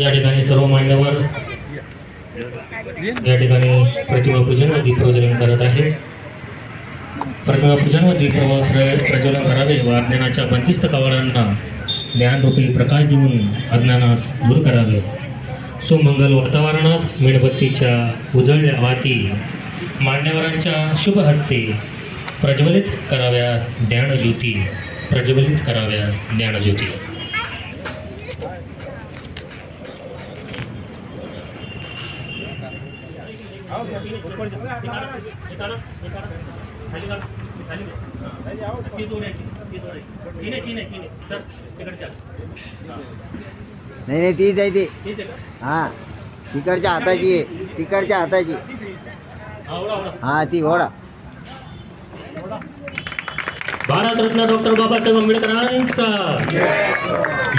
या ठिकाणी सर्व मान्यवर या ठिकाणी प्रतिमा पूजन व दीपप्रज्वलन करत आहेत. प्रतिमा पूजन व दीप प्र- प्रज्वलन करावे व अज्ञानाच्या बंदिस्त कवाडांना ज्ञानरूपी प्रकाश देऊन अज्ञानास दूर करावे. सुमंगल वातावरणात मेणबत्तीच्या उजळल्या वाती मान्यवरांच्या शुभ हस्ते प्रज्वलित कराव्या ज्ञानज्योती प्रज्वलित कराव्या ज्ञानज्योती. नाही नाही तीच आहे ती. हा. तिकडच्या हाताची तिकडच्या हाताची हा ती घोडा भारतरत्न डॉक्टर बाबासाहेब आंबेडकरांचा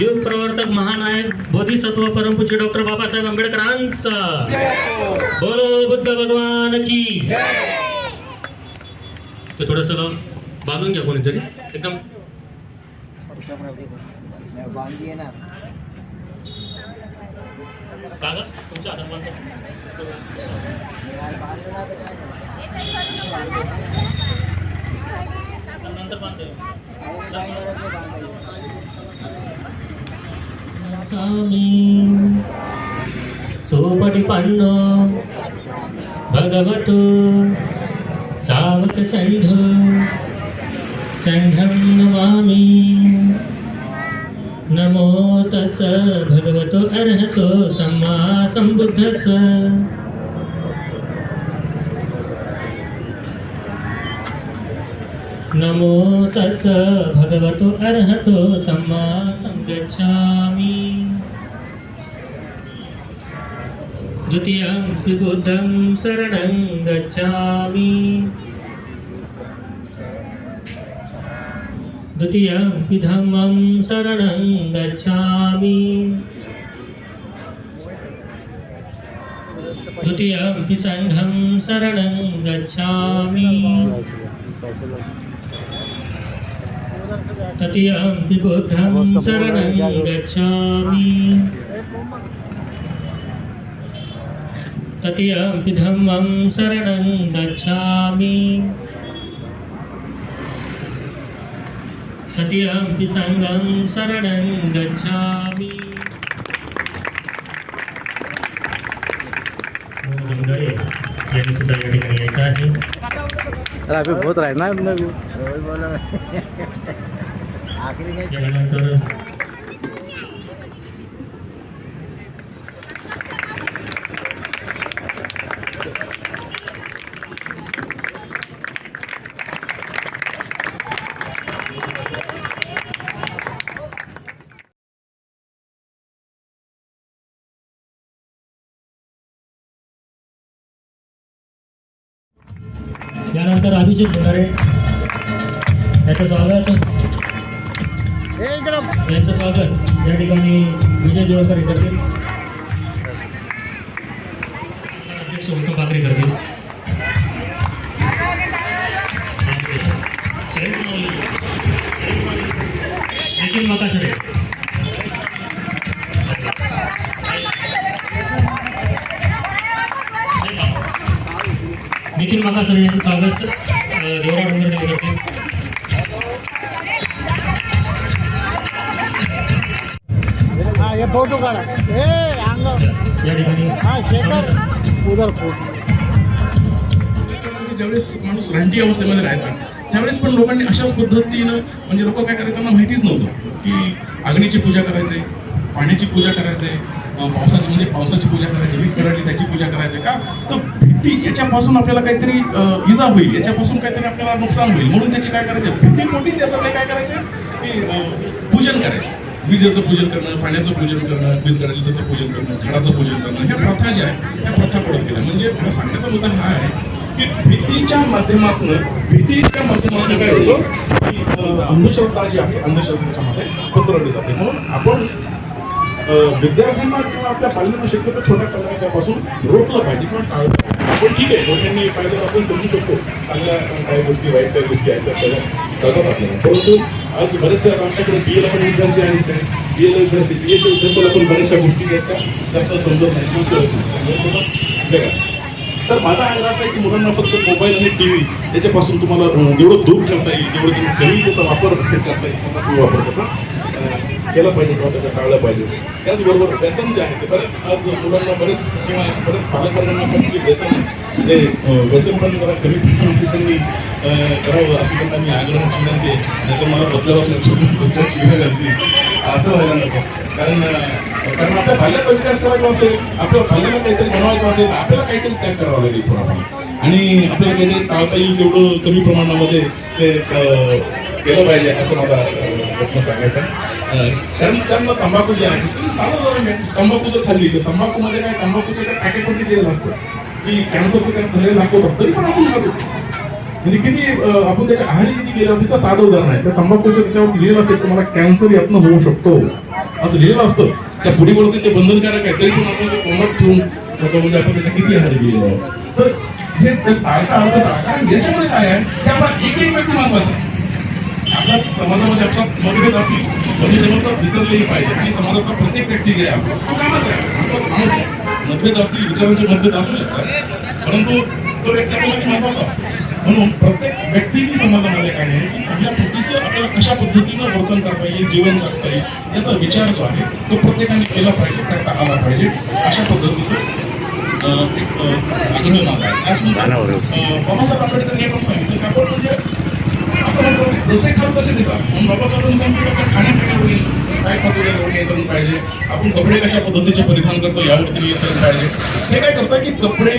युग प्रवर्तक महानायक बोधिसत्व परमपूज्य डॉक्टर बाबासाहेब आंबेडकरांचा बोलो बुद्ध भगवान की. ते थोडस बांधून घ्या कोणीतरी. एकदम. तुमच्या हातात बांधतो नंतर बांधतो स्वामी चोपटी पन्नो भगवतो सावक संघ संघं नमामि. नमो तस भगवतो अर्हतो सम्मा सम्बुद्धस्स नमो तस भगवतो अर्हतो सम्मा सङ्गच्छामि। द्वितीयं विबुद्धं शरणं गच्छामि। द्वितीयं विधमं शरणं गच्छामि। द्वितीयं विसङ्घं शरणं गच्छामि। तृतीयं पि बुद्धं शरणं गच्छामि तृतीयं पि धम्मं शरणं गच्छामि तृतीयं पि सङ्घं शरणं गच्छामि मंडळी यांनी सुद्धा या ठिकाणी यायचं आहे. अरे अभी बहुत रहा है ना. अपने को रोज बोलो आखरी नाही त्यानंतर यानंतर अभिषेक घेणारे याचं स्वागत. यांचं स्वागत. या ठिकाणी विजय देवकर करतील. अध्यक्ष उत्तम ठाकरे करतील. यांचं स्वागत. देवरा डोंगर हाँ ये फोटो काढा. ए अंग. या ठिकाणी हाँ शेखर. उधर फोटो. त्याच्यामध्ये ज्यावेळेस माणूस रानटी अवस्थेमध्ये राहायचा त्यावेळेस पण लोकांनी अशाच पद्धतीनं म्हणजे लोक काय करायचे त्यांना माहितीच नव्हतं की अग्नीची पूजा करायचे पाण्याची पूजा करायचे पावसाची म्हणजे पावसाची पूजा करायची वीज पडली त्याची पूजा करायची का? तर भीती याच्यापासून आपल्याला काहीतरी इजा होईल याच्यापासून काहीतरी आपल्याला नुकसान होईल. म्हणून त्याची काय करायचे? भीतीपोटी त्याचं ते काय करायचे? की पूजन करायचं. विजेचं पूजन करणं पाण्याचं पूजन करणं वीज गळाली त्याचं पूजन करणं झाडाचं पूजन करणं ह्या प्रथा ज्या आहेत ह्या प्रथा पडत गेल्या. म्हणजे मला सांगण्याचा मुद्दा हा आहे की भीतीच्या माध्यमातून भीतीच्या माध्यमातून काय होतं? की अंधश्रद्धा जी आहे अंधश्रद्धेच्या मध्ये पसरवली जाते. म्हणून आपण विद्यार्थ्यांना किंवा आपल्या पाल्यांना शक्यतो छोट्या कलाकारापासून रोखलं पाहिजे किंवा टाळलं पाहिजे. आपण ठीक आहे. मोठ्यांनी पाहिजे तर आपण समजू शकतो. चांगल्या काही गोष्टी वाईट काही गोष्टी आहेत त्या कळतात आपल्याला. परंतु आज बऱ्याचशा आमच्याकडे बी एला पण विद्यार्थी आहेत बी एला विद्यार्थी बी एच्या विद्यार्थ्याला पण बऱ्याचशा गोष्टी आहेत त्या समजत नाही. किंवा तर माझा आग्रह असा आहे की मुलांना फक्त मोबाईल आणि टी व्ही याच्यापासून तुम्हाला जेवढं दूर ठेवता येईल जेवढं तुम्ही कमी त्याचा वापर करता येईल तेवढा तुम्ही वापर करता. केलं पाहिजे किंवा टाळलं पाहिजे. त्याचबरोबर व्यसन जे आहे ते बरेच आज मुलांना बरेच किंवा बरेच पालकवर्गांना पण जे व्यसन आहे ते व्यसन पण जरा कमी त्यांनी करावं असं त्यांना मी आग्रह विनंती आहे. नाहीतर मला बसल्या बसल्या तुमच्या शिव्या घालतील. असं व्हायला नको. कारण कारण आपल्या भाल्याचा विकास करायचा असेल आपल्या भाल्याला काहीतरी बनवायचं असेल तर आपल्याला काहीतरी त्याग करावा लागेल थोडाफार. आणि आपल्याला काहीतरी टाळता येईल तेवढं कमी प्रमाणामध्ये ते केलं पाहिजे असं मला रत्न प्रयत्न सांगायचा आहे. कारण त्यांना तंबाखू जे आहे ते साधारण उदाहरण तंबाखू जर खाल्ली तर तंबाखूमध्ये काय तंबाखूचं काय पॅकेटमध्ये दिलेलं असतं की कॅन्सरचं काय झालेलं दाखवतात तरी पण आपण खातो. म्हणजे किती आपण त्याच्या आहारी किती गेलं त्याचं साधं उदाहरण आहे. त्या तंबाखूच्या त्याच्यावर लिहिलेलं असतं तुम्हाला कॅन्सर यातनं होऊ शकतो. असं लिहिलेलं असतं. त्या पुढीवरती ते बंधनकारक आहे तरी पण आपण ते तोंडात ठेवून म्हणजे आपण त्याच्या किती आहारी गेलेलो तर हे ते टाळता याच्यामुळे काय आहे ते आपला एक एक व्यक्ती महत्त्वाचा आहे. आपल्या समाजामध्ये आपला मतभेद असतील जवळपास विसरलेही पाहिजे. आणि समाजातला प्रत्येक व्यक्ती जे आहे आपला तो कामच आहे. महत्त्वाचा माणूस आहे. मतभेद असतील विचारांचे मतभेद असू शकतात. परंतु तो व्यक्ती आपल्यासाठी महत्त्वाचा असतो. म्हणून प्रत्येक व्यक्तीने समाजामध्ये काय आहे की चांगल्या पद्धतीचं आपल्याला कशा पद्धतीनं वर्तन करता येईल जीवन जगता येईल याचा विचार जो आहे तो प्रत्येकाने केला पाहिजे करता आला पाहिजे अशा पद्धतीचं एक आग्रह माझा आहे. अं, बाबासाहेब आंबेडकरांनी पण सांगितलं की आपण म्हणजे असं म्हणतो जसे खाल तसे दिसा म्हणून बाबासाहेबांनी सांगितलं की आपण खाण्यापिण्यावर काय खातो यावर नियंत्रण पाहिजे आपण कपडे कशा पद्धतीचे परिधान करतो यावरती नियंत्रण पाहिजे हे काय करतं की कपडे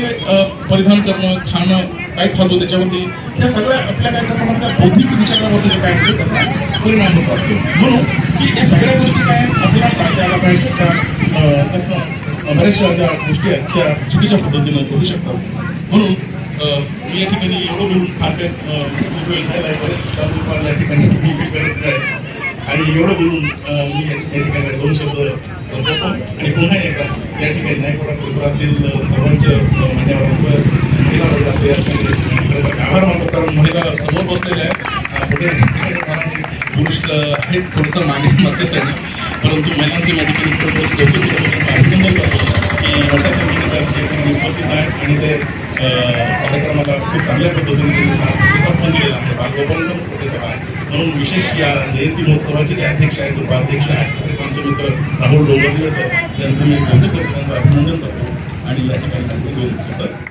परिधान करणं खाणं काय खातो त्याच्यावरती या सगळ्या आपल्या काय करतात आपल्या बौद्धिक विचारावरती जे काय होतं त्याचा परिणाम होत असतो म्हणून की या सगळ्या गोष्टी काय आपल्याला टाळता पाहिजे त्या त्यातनं बऱ्याचशा ज्या गोष्टी आहेत त्या चुकीच्या पद्धतीनं करू शकतात म्हणून मी या ठिकाणी एवढं बोलून फार वेळ झाला आहे बरेच या ठिकाणी मी करत नाही. आणि एवढं बोलून मी या ठिकाणी दोन शब्द संपवतो. आणि पुन्हा एकदा या ठिकाणी नायकोडा परिसरातील अ, सर्वांच्या मान्यवरांचं महिला वर्गाचे या ठिकाणी आभार मानतो कारण महिला समोर बसलेल्या आहेत. पुढे पुरुष आहेत थोडंसं मागे मागच्या साईडने. परंतु महिलांचे या कौतुक अभिनंदन करतो. की मोठ्या संख्येने त्या ठिकाणी उपस्थित आहेत आणि ते कार्यक्रमाला खूप चांगल्या पद्धतीने त्यांनी प्रतिसाद पण दिलेला आहे. बालगोपालचा पण प्रतिसाद आहे म्हणून विशेष या जयंती महोत्सवाचे जे अध्यक्ष आहेत उपाध्यक्ष आहेत तसेच आमचे मित्र राहुल डोंगरदेव सर यांचं मी कौतुक करतो त्यांचं अभिनंदन करतो आणि या ठिकाणी त्यांचं दोन शब्द